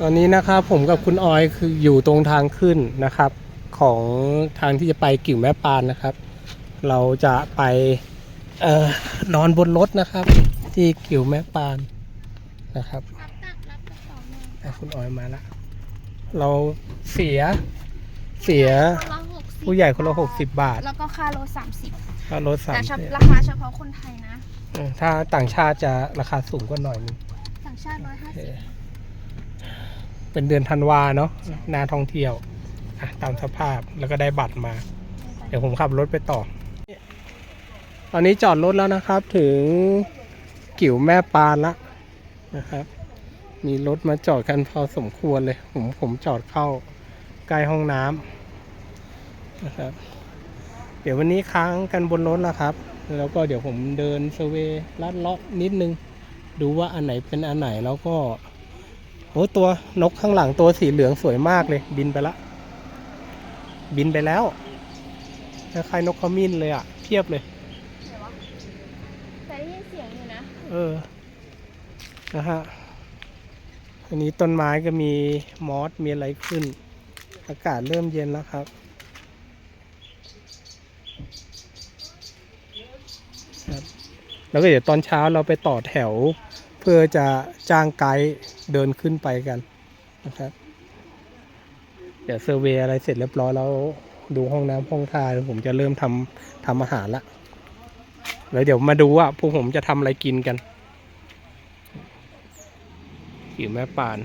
ตอนนี้นะครับผมกับคุณออยคืออยู่ตรงทางขึ้นนะครับ ของทางที่จะไปกิ่วแม่ปานนะครับ เราจะไปเอ่อนอนบนรถนะครับ ที่กิ่วแม่ปานนะครับรับตักรับกระเป๋าหน่อยอะคุณออยมาละเราเสียเสียคนละหกสิบผู้ใหญ่คนละหกสิบบาทแล้วก็ค่ารถสามสิบค่ารถสามแต่สิบราคาเฉพาะคนไทยนะเออถ้าต่างชาติจะราคาสูงกว่าหน่อยนึง ต่างชาติร้อยห้าสิบ เป็นเดือนธันวาเนาะหนาท่องเที่ยวอะตามสภาพแล้วก็ได้บัตรมา เดี๋ยวผมขับรถไปต่อ ตอนนี้จอดรถแล้วนะครับถึงกิ่วแม่ปานละนะครับ มีรถมาจอดกันพอสมควรเลย ผมผมจอดเข้าใกล้ห้องน้ำนะครับ เดี๋ยววันนี้ค้างกันบนรถแล้วครับ แล้วก็เดี๋ยวผมเดินเซอร์เวย์ลัดเลาะนิดนึง ดูว่าอันไหนเป็นอันไหนแล้วก็ โอ้ตัวนกข้างหลังตัวสีเหลืองสวยมากเลย บินไปละ บินไปแล้วคล้ายๆนกขมิ้นเลยอะ เพียบเลยแต่ได้ยินเสียงอยู่นะ เออ นะฮะอันนี้ต้นไม้ก็มีมอสมีอะไรขึ้น อากาศเริ่มเย็นแล้วครับครับ แล้วก็เดี๋ยวตอนเช้าเราไปต่อแถว เพื่อจะจ้างไกด์ เดินขึ้นไปกันนะครับ เดี๋ยวเซอร์เวยอะไรเสร็จเรียบร้อยแล้วดูห้องน้ำห้องท่าผมจะเริ่มทำทำอาหารละแล้วเดี๋ยวมาดูว่าพวกผมจะทำอะไรกินกันกิ่วแม่ปาน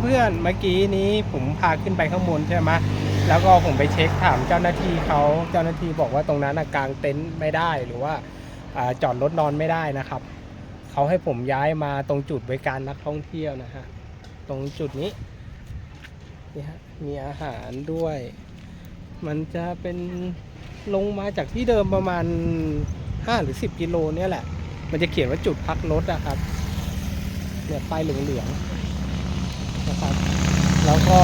เพื่อนๆเมื่อกี้นี้ผมพาขึ้นไปข้างบนใช่ไหมแล้วก็ผมไปเช็คถามเจ้าหน้าที่เขาเจ้าหน้าที่บอกว่าตรงนั้นกางเต็นท์ไม่ได้หรือว่าอาจอดรถนอนไม่ได้นะครับ เขาให้ผมย้ายมาตรงจุดบริการนักท่องเที่ยวนะฮะ ตรงจุดนี้นี่ฮะมีอาหารด้วย มันจะเป็นลงมาจากที่เดิมประมาณ 5 หรือ 10 กิโลเนี่ยแหละ มันจะเขียนว่าจุดพักรถนะครับเนี่ยป้ายเหลืองๆนะครับ แล้วก็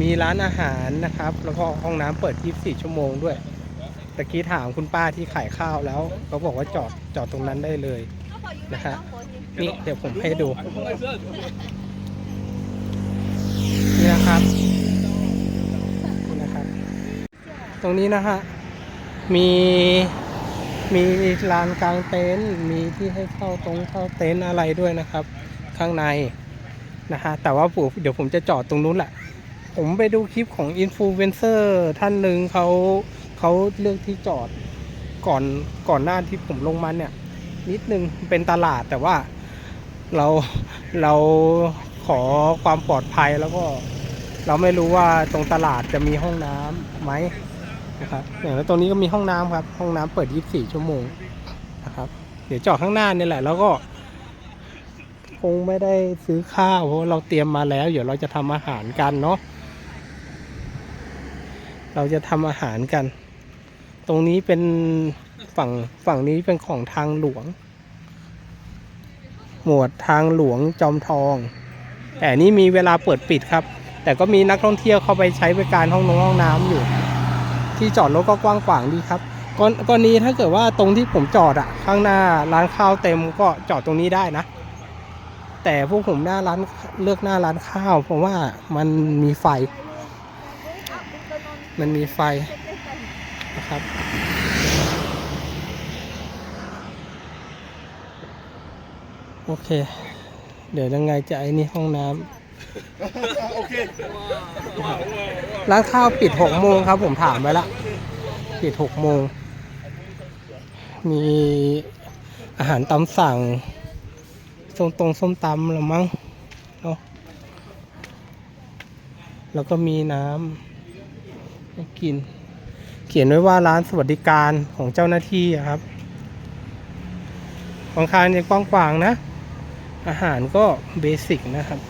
มีร้านอาหารนะครับ แล้วก็ห้องน้ำเปิด 24 ชั่วโมงด้วย ตะกี้ถามคุณป้าที่ขายข้าวแล้วเขาบอกว่าจอดจอดตรงนั้นได้เลยนะฮะนี่เดี๋ยวผมให้ดูนี่นะครับนี่นะครับ ตรงนี้นะฮะมีมีลานกลางเต็นท์มีที่ให้เข้าตรงเข้าเต็นท์อะไรด้วยนะครับ ข้างในนะฮะแต่ว่าผมเดี๋ยวผมจะจอดตรงนู้นแหละ ผมไปดูคลิปของอินฟลูเอนเซอร์ท่านหนึ่งเขา เขาเลือกที่จอดก่อนก่อนหน้าที่ผมลงมาเนี่ย นิดนึงเป็นตลาดแต่ว่าเราเราขอความปลอดภัยแล้วก็เราไม่รู้ว่าตรงตลาดจะมีห้องน้ำไหมนะครับอย่างแล้วตรงนี้ก็มีห้องน้ำครับ ห้องน้ำเปิด 24 ชั่วโมงนะครับ เดี๋ยวจอดข้างหน้านี่แหละ แล้วก็ คงไม่ได้ซื้อข้าวเพราะเราเตรียมมาแล้ว เดี๋ยวเราจะทำอาหารกันเนาะเราจะทำอาหารกัน ตรงนี้เป็นฝั่งฝั่งนี้เป็นของทางหลวง หมวดทางหลวงจอมทอง แต่นี่มีเวลาเปิดปิดครับ แต่ก็มีนักท่องเที่ยวเข้าไปใช้บริการห้องนงห้องน้ำอยู่ ที่จอดรถก็กว้างขวางดีครับกรกรณีถ้าเกิดว่าตรงที่ผมจอดอะข้างหน้าร้านข้าวเต็มก็จอดตรงนี้ได้นะ แต่พวกผมหน้าร้านเลือกหน้าร้านข้าว เพราะว่ามันมีไฟ มันมีไฟ นะครับโอเค เดี๋ยวยังไงจะไอ้นี่ห้องน้ำร้านข้าวปิดหกโมงครับ ผมถามไปละปิดหกโมง มีอาหารตามสั่งส้มตรงส้มตำหรือมั้งเนาะแล้วก็มีน้ำให้กิน เขียนไว้ว่าร้านสวัสดิการของเจ้าหน้าที่ครับของคารยังกว้างๆนะ อาหารก็เบสิกนะครับ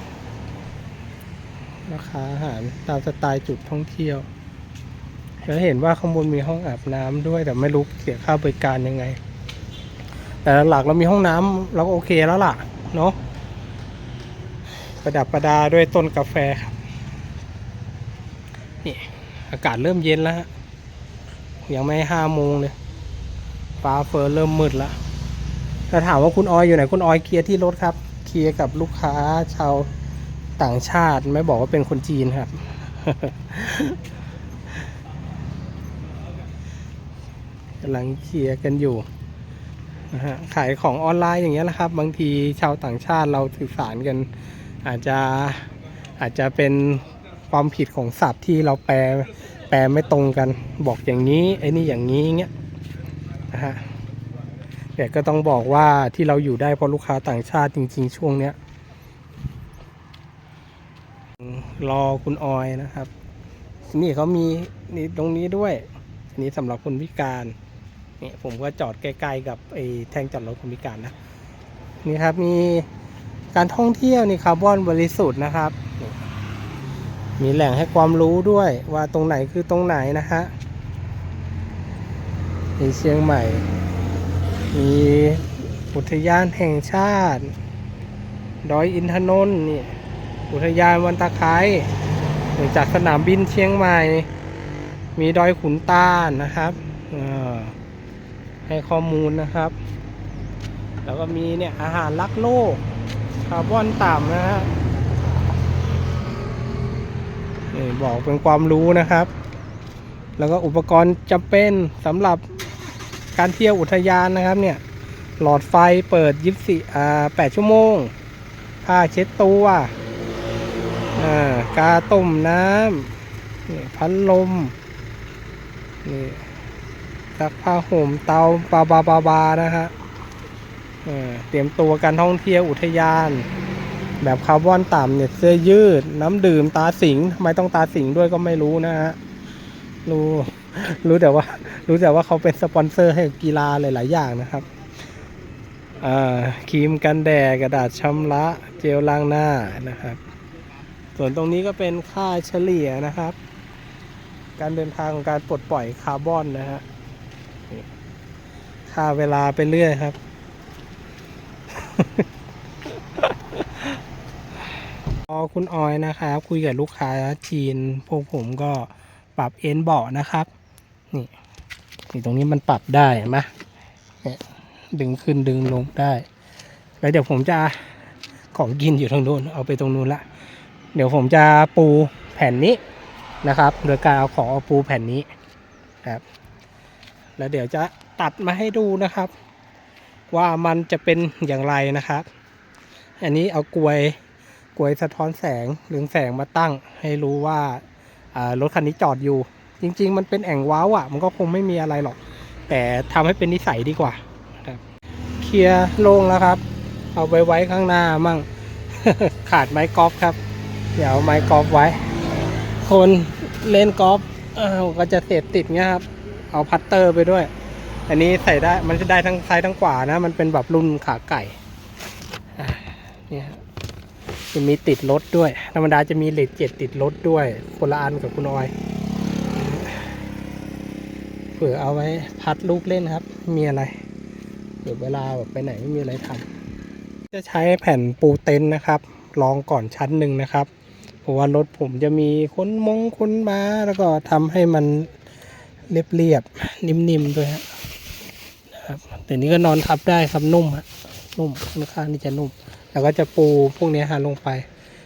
ราคาอาหารตามสไตล์จุดท่องเที่ยว แล้วเห็นว่าข้างบนมีห้องอาบน้ำด้วยแต่ไม่รู้เสียค่าบริการยังไง แต่หลักเรามีห้องน้ำเราก็โอเคแล้วล่ะเนาะประดับประดาด้วยต้นกาแฟครับนี่อากาศเริ่มเย็นแล้วฮะ ยังไม่ห้าโมงเลยฟ้าเฟอเริ่มมืดแล้วถ้าถามว่าคุณออยอยู่ไหนคุณออยเคลียร์ที่รถครับ เคลียร์กับลูกค้าชาวต่างชาติไม่บอกว่าเป็นคนจีนครับ กำลังเคลียร์กันอยู่นะฮะขายของออนไลน์อย่างเงี้ยแหละครับ บางทีชาวต่างชาติเราสื่อสารกัน อาจจะอาจจะเป็นความผิดของศัพท์ที่เราแปล แปลไม่ตรงกัน บอกอย่างนี้ไอ้นี่อย่างนี้เงี้ยนะฮะแต่ก็ต้องบอกว่าที่เราอยู่ได้เพราะลูกค้าต่างชาติจริง ๆ ช่วงเนี้ยรอคุณออยนะครับ นี่เขามีนี่ตรงนี้ด้วยอันนี้สำหรับคนพิการนี่ผมก็จอดใกล้ๆกับไอ้แท่งจอดรถคนพิการนะนี่ครับมีการท่องเที่ยวนี่คาร์บอนบริสุทธิ์นะครับ มีแหล่งให้ความรู้ด้วยว่าตรงไหนคือตรงไหนนะฮะมีเชียงใหม่ มีอุทยานแห่งชาติ ดอยอินทนนท์นี่อุทยานวันตะไคร้จากสนามบินเชียงใหม่ มีดอยขุนตาลนะครับให้ข้อมูลนะครับ แล้วก็มีเนี่ยอาหารรักโลกคาร์บอนต่ำนะฮะ บอกเป็นความรู้นะครับ แล้วก็อุปกรณ์จำเป็นสำหรับการเที่ยวอุทยานนะครับเนี่ย หลอดไฟเปิด24อ่า8ชั่วโมง ผ้าเช็ดตัวอ่ากาต้มน้ำนี่พัดลมนี่ซักผ้าห่มเตาบาบาบาบานะฮะเออเตรียมตัวการท่องเที่ยวอุทยาน แบบคาร์บอนต่ำเนี่ยเสื้อยืด น้ำดื่มตาสิงทำไมต้องตาสิงด้วยก็ไม่รู้นะฮะรู้รู้แต่ว่า รู้แต่ว่าเขาเป็นสปอนเซอร์ให้กีฬาหลาย ๆ อย่างนะครับอ่าครีมกันแดดกระดาษชำระเจลล้างหน้านะครับ ส่วนตรงนี้ก็เป็นค่าเฉลี่ยนะครับ การเดินทางของการปลดปล่อยคาร์บอนนะฮะค่าเวลาไปเรื่อยครับ พ อคุณออยนะครับ คุยกับลูกค้าจีน พวกผมก็ปรับเอ็นเบาะนะครับ นี่นี่ตรงนี้มันปรับได้เห็นไหมเนี่ยดึงขึ้นดึงลงได้ แล้วเดี๋ยวผมจะของกินอยู่ตรงนู้นเอาไปตรงนู้นละเดี๋ยวผมจะปูแผ่นนี้นะครับ โดยการเอาของเอาปูแผ่นนี้ครับ แล้วเดี๋ยวจะตัดมาให้ดูนะครับ ว่ามันจะเป็นอย่างไรนะครับ อันนี้เอากลวย กลวยสะท้อนแสงเรืองแสงมาตั้ง ให้รู้ว่ารถคันนี้จอดอยู่ จริง ๆ มันเป็นแอ่งว้าวอะ่ะ มันก็คงไม่มีอะไรหรอก แต่ทำให้เป็นนิสัยดีกว่าครับเคลียร์โล่งแล้วครับ เอาไปไว้ข้างหน้ามั่ง ขาดไม้กอล์ฟครับ เดี๋ยวเอาไม้กอล์ฟไว้ คนเล่นกอล์ฟก็จะเสพติดเงี้ยครับ เอาพัตเตอร์ไปด้วย อันนี้ใส่ได้มันจะได้ทั้งซ้ายทั้งขวานะ มันเป็นแบบรุ่นขาไก่เนี่ย จะมีติดรถด้วย ธรรมดาจะมีเหล็กเจ็ดติดรถด้วยคนละอันกับคุณออย เผื่อเอาไว้พัดลูกเล่นครับ มีอะไรเผื่อเวลาแบบไปไหนไม่มีอะไรทำจะใช้แผ่นปูเต็นท์นะครับรองก่อนชั้นหนึ่งนะครับ เพราะว่ารถผมจะมีค้นมงค้นม้าแล้วก็ทำให้มันเรียบๆนิ่มๆด้วยครับแต่นี้ก็นอนทับได้ครับนุ่มฮะนุ่มค่อนข้างที่จะนุ่ม แล้วก็จะปูพวกนี้ฮะลงไป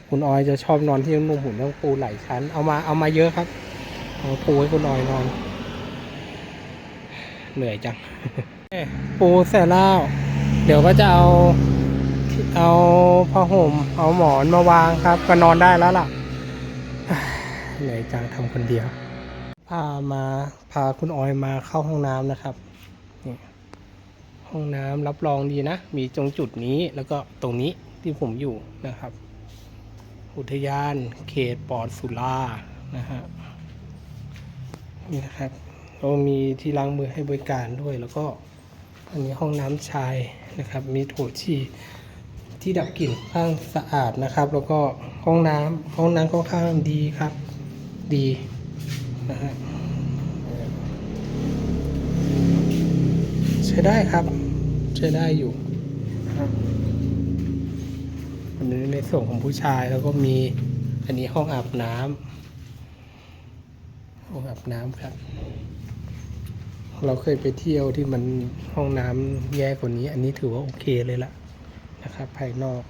คุณออยจะชอบนอนที่นุ่มๆผมต้องปูหลายชั้น เอามาเอามาเยอะครับเอาปูให้คุณออยนอน เหนื่อยจัง ปูเสร็จแล้ว เดี๋ยวก็จะเอาเอาผ้าห่ม เอาหมอนมาวางครับ ก็นอนได้แล้วล่ะเหนื่อยจังทำคนเดียว พามาพาคุณออยมาเข้าห้องน้ำนะครับ ห้องน้ำรับรองดีนะ มีตรงจุดนี้แล้วก็ตรงนี้ที่ผมอยู่นะครับ อุทยานเขตปอดสุรานะฮะนี่นะครับเรามีที่ล้างมือให้บริการด้วย แล้วก็อันนี้ห้องน้ำชายนะครับ มีโถชีที่ดับกลิ่นค่อนข้างสะอาดนะครับ แล้วก็ห้องน้ำห้องน้ำค่อนข้างดีครับ ดีนะฮะใช้ได้ครับ ช้ได้อยู่ครับอันนี้ในส่วนของผู้ชายแล้วก็มีอันนี้ห้องอาบน้ำห้องอาบน้ำครับ เราเคยไปเที่ยวที่มันห้องน้ำแย่กว่านี้ อันนี้ถือว่าโอเคเลยละนะครับ ภายนอก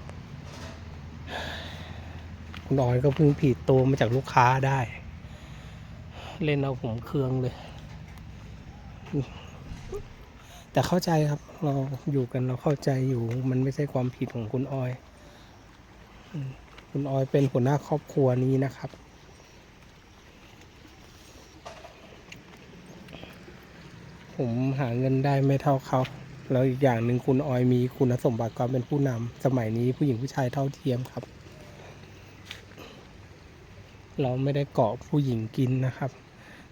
คุณออยก็เพิ่งผีดตัวมาจากลูกค้าได้ เล่นเอาผมเคืองเลย แต่เข้าใจครับ เราอยู่กันเราเข้าใจอยู่ มันไม่ใช่ความผิดของคุณออย คุณออยเป็นหัวหน้าครอบครัวนี้นะครับ ผมหาเงินได้ไม่เท่าเขา แล้วอีกอย่างหนึ่งคุณออยมีคุณสมบัติความเป็นผู้นำสมัยนี้ผู้หญิงผู้ชายเท่าเทียมครับ เราไม่ได้เกาะผู้หญิงกินนะครับ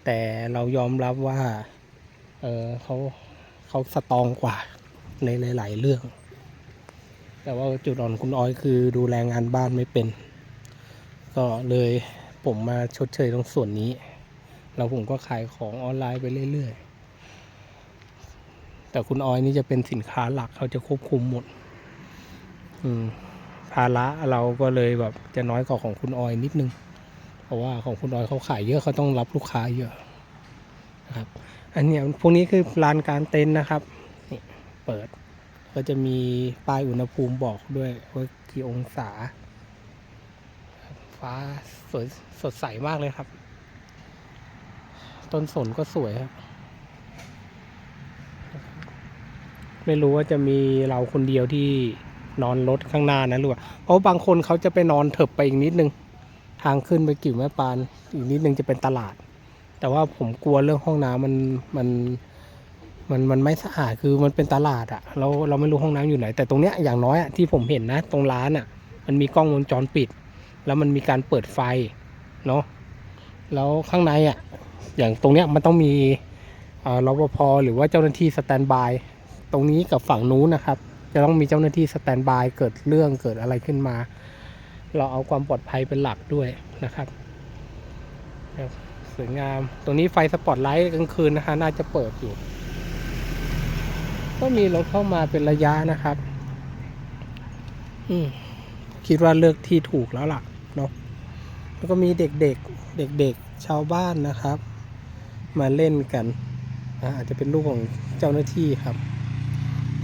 แต่เรายอมรับว่า เออเขา เขาสตองกว่าในหลาย ๆ เรื่อง แต่ว่าจุดอ่อนคุณอ้อยคือดูแลงานบ้านไม่เป็น ก็เลยผมมาชดเชยตรงส่วนนี้ แล้วผมก็ขายของออนไลน์ไปเรื่อย ๆ แต่คุณออยนี่จะเป็นสินค้าหลักเขาจะควบคุมหมด อืมภาระเราก็เลยแบบจะน้อยกว่าของคุณออยนิดนึง เพราะว่าของคุณออยเขาขายเยอะเขาต้องรับลูกค้าเยอะนะครับ อันเนี้ยพวกนี้คือลานกลารเต็นท์นะครับนี่เปิดก็จะมีป้ายอุณหภูมิบอกด้วยว่ากี่องศา ฟ้าสวยสดใสมากเลยครับ ต้นสนก็สวยครับ ไม่รู้ว่าจะมีเราคนเดียวที่นอนรถข้างหน้านะหรือเปล่าเพราะบางคนเขาจะไปนอนเถิบไปอีกนิดนึง ทางขึ้นไปกิ่วแม่ปาน อีกนิดนึงจะเป็นตลาด แต่ว่าผมกลัวเรื่องห้องน้ำมันมันมันมันไม่สะอาดคือมันเป็นตลาดอะเราเราไม่รู้ห้องน้ำอยู่ไหน แต่ตรงเนี้ยอย่างน้อยอะที่ผมเห็นนะ ตรงร้านอะมันมีกล้องวงจรปิด แล้วมันมีการเปิดไฟเนาะแล้วข้างในอะอย่างตรงเนี้ยมันต้องมีอ่อรปภหรือว่าเจ้าหน้าที่สแตนบายตรงนี้กับฝั่งนู้นนะครับ จะต้องมีเจ้าหน้าที่สแตนบายเกิดเรื่องเกิดอะไรขึ้นมา เราเอาความปลอดภัยเป็นหลักด้วยนะครับครับ สวยงาม ตรงนี้ไฟสปอตไลท์กลางคืนนะคะ น่าจะเปิดอยู่ ก็มีรถเข้ามาเป็นระยะนะครับ อืมคิดว่าเลือกที่ถูกแล้วล่ะเนาะแล้วก็มีเด็กๆ เด็กๆ ชาวบ้านนะครับ มาเล่นกัน อาอาจจะเป็นลูกของเจ้าหน้าที่ครับ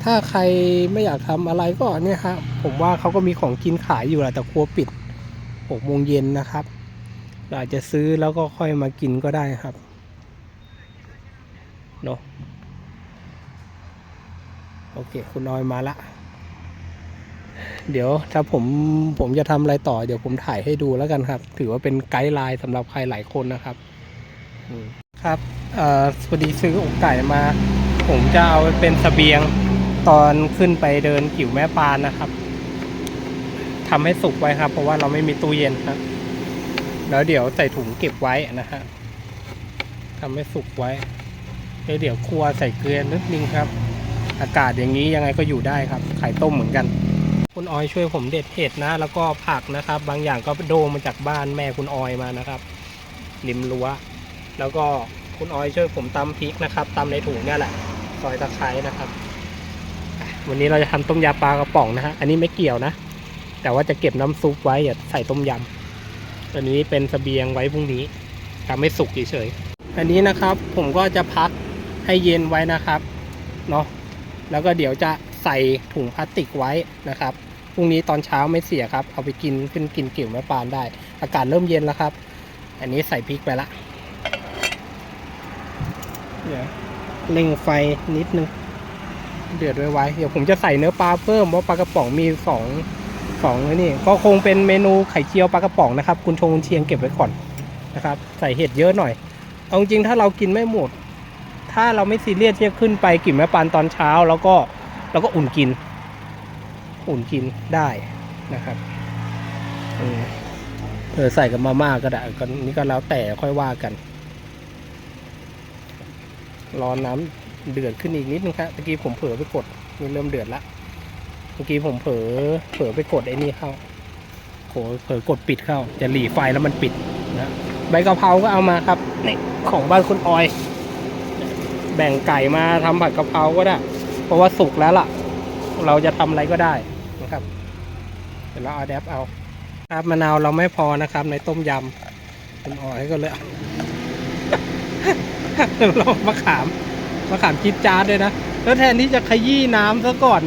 ถ้าใครไม่อยากทำอะไรก็เนี่ยครับผมว่าเขาก็มีของกินขายอยู่แหละแต่ครัวปิดหกโมงเย็นนะครับ อาจจะซื้อแล้วก็ค่อยมากินก็ได้ครับเนาะโอเค คุณน้อยมาละ เดี๋ยวถ้าผมผมจะทำอะไรต่อ เดี๋ยวผมถ่ายให้ดูแล้วกันครับ ถือว่าเป็นไกด์ไลน์สำหรับใครหลายคนนะครับครับเออพอดีซื้ออกไก่มา ผมจะเอาไปเป็นเสบียงตอนขึ้นไปเดินกิ่วแม่ปานนะครับทำให้สุกไว้ครับ เพราะว่าเราไม่มีตู้เย็นครับ แล้วเดี๋ยวใส่ถุงเก็บไว้นะฮะทำให้สุกไว้แล้วเดี๋ยวครัวใส่เกลือนิดนึงครับ อากาศอย่างนี้ยังไงก็อยู่ได้ครับไข่ต้มเหมือนกัน คุณออยช่วยผมเด็ดเห็ดนะ แล้วก็ผักนะครับ บางอย่างก็โดมาจากบ้านแม่คุณออยมานะครับริมรั้ว แล้วก็คุณออยช่วยผมตำพริกนะครับตำในถุงเนี่ยแหละซอยตะไคร้นะครับวันนี้เราจะทำต้มยำปลากระป๋องนะฮะอันนี้ไม่เกี่ยวนะ แต่ว่าจะเก็บน้ำซุปไว้อย่าใส่ต้มยำ ตัวนี้เป็นสเสบียงไว้พรุ่งนี้ทำให้สุกเฉยๆอันนี้นะครับผมก็จะพักให้เย็นไว้นะครับเนาะแล้วก็เดี๋ยวจะใส่ถุงพลาสติกไว้นะครับพรุ่งนี้ตอนเช้าไม่เสียครับ เอาไปกินขึ้นกินกิ่วแม่ปานได้ อากาศเริ่มเย็นแล้วครับ อันนี้ใส่พริกไปละเดี๋ยวเร่งไฟนิดนึง เดือดไว้ไว้เดี๋ยวผมจะใส่เนื้อปลาเพิ่มเพราะปลากระป๋องมีสอง สองนี่ก็คงเป็นเมนูไข่เจียวปลากระป๋องนะครับ คุณชงคุณเชียงเก็บไว้ก่อนนะครับ ใส่เห็ดเยอะหน่อย เอาจริงถ้าเรากินไม่หมด ถ้าเราไม่ซีเรียสที่จะขึ้นไปกิ่มแม่ปานตอนเช้า แล้วก็แล้วก็อุ่นกิน อุ่นกินได้นะครับเออใส่กับมาม่าก็ได้ก็นี่ก็แล้วแต่ค่อยว่ากัน รอน้ำเดือดขึ้นอีกนิดนึงครับเมื่อกี้ผมเผลอไปกดนี่เริ่มเดือดและเมื่อกี้ผมเผลอเผลอไปกดไอ้นี่เข้าโหเผลอกดปิดเข้า จะหลีไฟแล้วมันปิดนะใบกะเพราก็เอามาครับนี่ของบ้านคุณออย แบ่งไก่มาทำผัดกะเพราก็ได้ เพราะว่าสุกแล้วล่ะ เราจะทำอะไรก็ได้นะครับเดี๋ยวเราเอาแดปเอาครับมะนาวเราไม่พอนะครับ ในต้มยำคุณออยก็เลยเรามะขามมะขามจิ๊ดจ๊าดด้วยนะแล้วแทนที่จะขยี้น้ำซะก่อน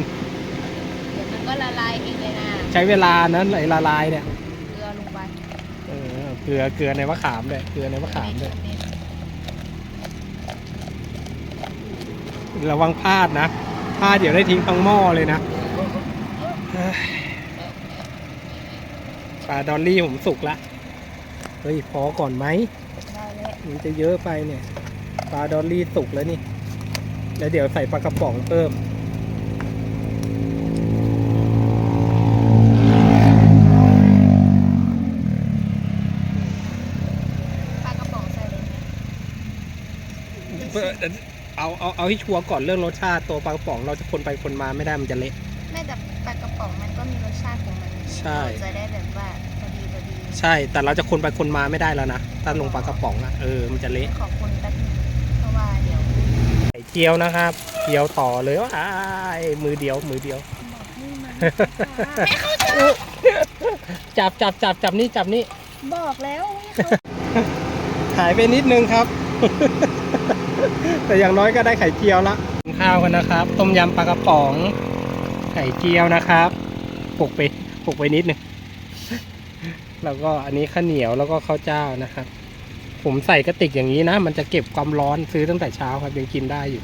ก็ละลายเองเลยนะใช้เวลานั้นไหลละลายเนี่ยเกลือลงไปเออเกลือเกลือในมะขามด้วยเกลือในมะขามด้วยเม็ดระวังพลาดนะพลาดเดี๋ยวได้ทิ้งทั้งหม้อเลยนะเฮ้ยปลาดอลลี่ผมสุกละเฮ้ยพอก่อนไหมได้แล้วมันจะเยอะไปเนี่ย ปลาดอลลี่สุกแล้วนี่ แล้วเดี๋ยวใส่ปลากระป๋องเพิ่ม ปลากระป๋องใส่เลยไหม เอาเอาเอาให้ชัวร์ก่อนเรื่องรสชาติตัวปลากระป๋องเราจะคนไปคนมาไม่ได้มันจะเละแม่แต่ปลากระป๋องมันก็มีรสชาติของมันใช่ เราจะได้แบบว่าพอดีพอดีใช่ แต่เราจะคนไปคนมาไม่ได้แล้วนะถ้าลงปลากระป๋องอะเออมันจะเละขอบคุณแป๊บนึงเพราะว่าเดี๋ยวไข่เจียวนะครับเจียวต่อเลยว้ายมือเดียวมือเดียว บอกให้มันจับจับจับจับนี่จับนี่บอกแล้วให้เขา หายไปนิดนึงครับ แต่อย่างน้อยก็ได้ไข่เจียวละกินข้าวกันนะครับ ต้มยำปลากระป๋อง ไข่เจียวนะครับปลุกไปปลุกไปนิดนึงแล้วก็อันนี้ข้าวเหนียวแล้วก็ข้าวเจ้านะครับ ผมใส่กระติกอย่างนี้นะ มันจะเก็บความร้อนซื้อตั้งแต่เช้าครับยังกินได้อยู่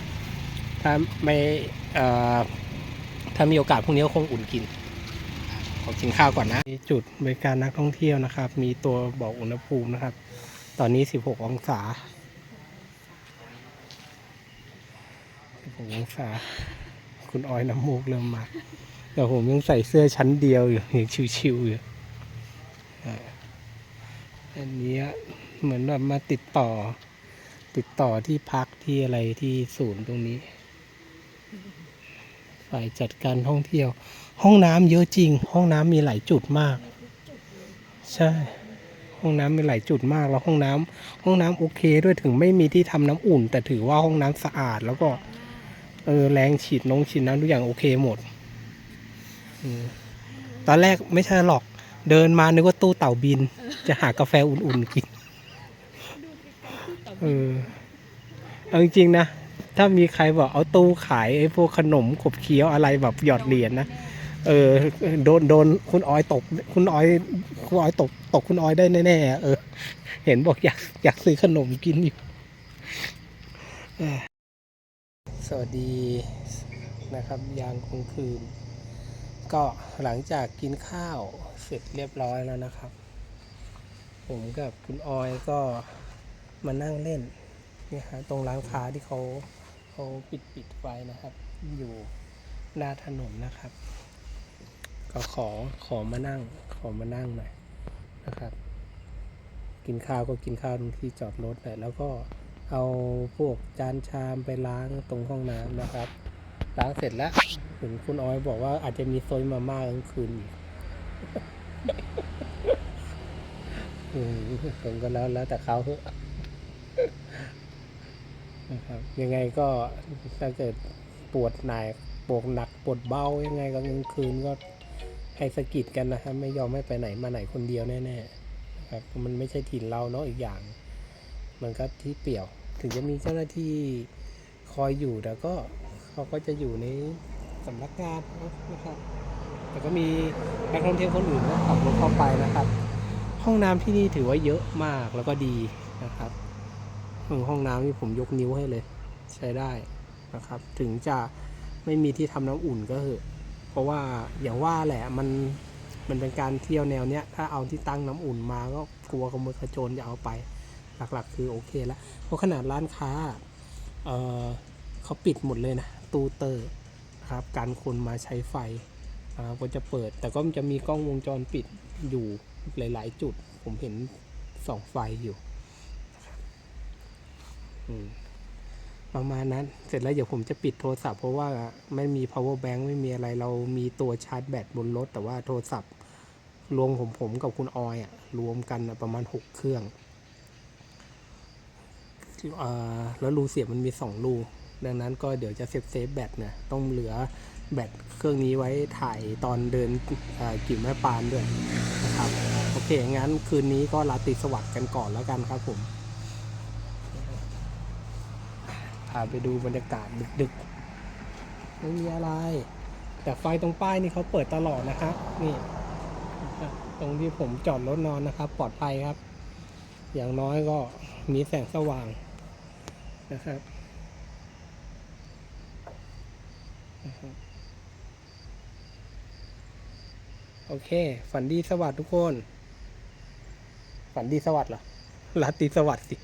ถ้าไม่เอ่อถ้ามีโอกาสพรุ่งนี้ก็คงอุ่นกินขอกินข้าวก่อนนะมีจุดบริการนักท่องเที่ยวนะครับ มีตัวบอกอุณหภูมินะครับ ตอนนี้ 16 องศา 16องศาคุณออยน้ำมูกเริ่มมาแต่ผมยังใส่เสื้อชั้นเดียวอยู่ยังชิวๆอยู่อันนี้เหมือนแบบมาติดต่อ ติดต่อที่พักที่อะไรที่ศูนย์ตรงนี้ ฝ่ายจัดการท่องเที่ยว ห้องน้ำเยอะจริง ห้องน้ำมีหลายจุดมาก ใช่ ห้องน้ำมีหลายจุดมากแล้วห้องน้ำห้องน้ำโอเคด้วยถึงไม่มีที่ทำน้ำอุ่น แต่ถือว่าห้องน้ำสะอาดแล้วก็ ออแรงฉีดน้องฉีดน้ำทุกอย่างโอเคหมดอมตอนแรกไม่ใช่หรอก เดินมานึกว่าตู้เต่าบิน จะหากาแฟอุ่นๆกินเออเอาจริงๆนะ ถ้ามีใครบอกเอาตู้ขายไอ้พวกขนมขบเคี้ยวอะไรแบบหยอดเหรียญนะเออโดนโดนคุณออยตก คุณออยคุณออยตกตกคุณออยได้แน่ๆเออ เห็นบอกอยากอยากซื้อขนมกินอยู่ สวัสดีนะครับยามกลางคืน ก็หลังจากกินข้าวเสร็จเรียบร้อยแล้วนะครับ ผมกับคุณออยก็มานั่งเล่นนี่ฮะตรงร้านค้าที่เขาเขาปิดปิดไว้นะครับ อยู่หน้าถนนนะครับ ก็ขอขอมานั่ง ขอมานั่งหน่อยนะครับ กินข้าวก็กินข้าวตรงที่จอดรถแหละแล้วก็ เอาพวกจานชามไปล้างตรงห้องน้ำนะครับ ล้างเสร็จแล้วเห็นคุณออยบอกว่าอาจจะมีโซยมาม่ากลางคืนอีกผมก็แล้วแล้วแต่เขานะครับยังไงก็ถ้าเกิดปวดหนักปวดหนักปวดเบายังไงก็กลางคืนก็ให้สะกิดกันนะครับ ไม่ยอมให้ไปไหนมาไหนคนเดียวแน่ๆนะครับมันไม่ใช่ถิ่นเราเนาะอีกอย่าง มันก็ที่เปี่ยว ถึงจะมีเจ้าหน้าที่คอยอยู่แต่ก็เขาก็จะอยู่ในสำนักงานนะครับ แต่ก็มีนักท่องเที่ยวคนอื่นก็ขับรถเข้าไปนะครับ ห้องน้ำที่นี่ถือว่าเยอะมากแล้วก็ดีนะครับอืมห้องน้ำนี่ผมยกนิ้วให้เลย ใช้ได้นะครับ ถึงจะไม่มีที่ทำน้ำอุ่นก็เหอะเพราะว่าอย่างว่าแหละมันมันเป็นการเที่ยวแนวเนี้ยถ้าเอาที่ตั้งน้ำอุ่นมาก็กลัวขโมยขโจรจะเอาไป หลักๆ คือโอเคแล้วเพราะขนาดร้านค้าเเขาปิดหมดเลยนะตู้เตอร์นะครับการคนมาใช้ไฟนะครับก็จะเปิด แต่ก็จะมีกล้องวงจรปิดอยู่หลาย ๆ จุด ผมเห็นสองไฟอยู่ประมาณนั้นเสร็จแล้วเดี๋ยวผมจะปิดโทรศัพท์เพราะว่าไม่มี power bank ไม่มีอะไรเรามีตัวชาร์จแบตบนรถ แต่ว่าโทรศัพท์รวมผมผมกับคุณออยอะรวมกันประมาณ 6 เครื่อง แล้วรูเสียบมันมี 2 รู ดังนั้นก็เดี๋ยวจะเซฟเซฟแบตเนี่ยต้องเหลือแบตเครื่องนี้ไว้ถ่ายตอนเดินกิ่วแม่ปานด้วยนะครับโอเค งั้นคืนนี้ก็ลาติสวัสดิ์กันก่อนแล้วกันครับผมพาไปดูบรรยากาศดึกๆไม่มีอะไร แต่ไฟตรงป้ายนี่เขาเปิดตลอดนะครับ นี่ ตรงที่ผมจอดรถนอนนะครับ ปลอดภัยครับ อย่างน้อยก็มีแสงสว่าง นะครับ โอเค ฝันดีสวัสดีทุกคน ฝันดีสวัสดีเหรอลาตีสวัสดี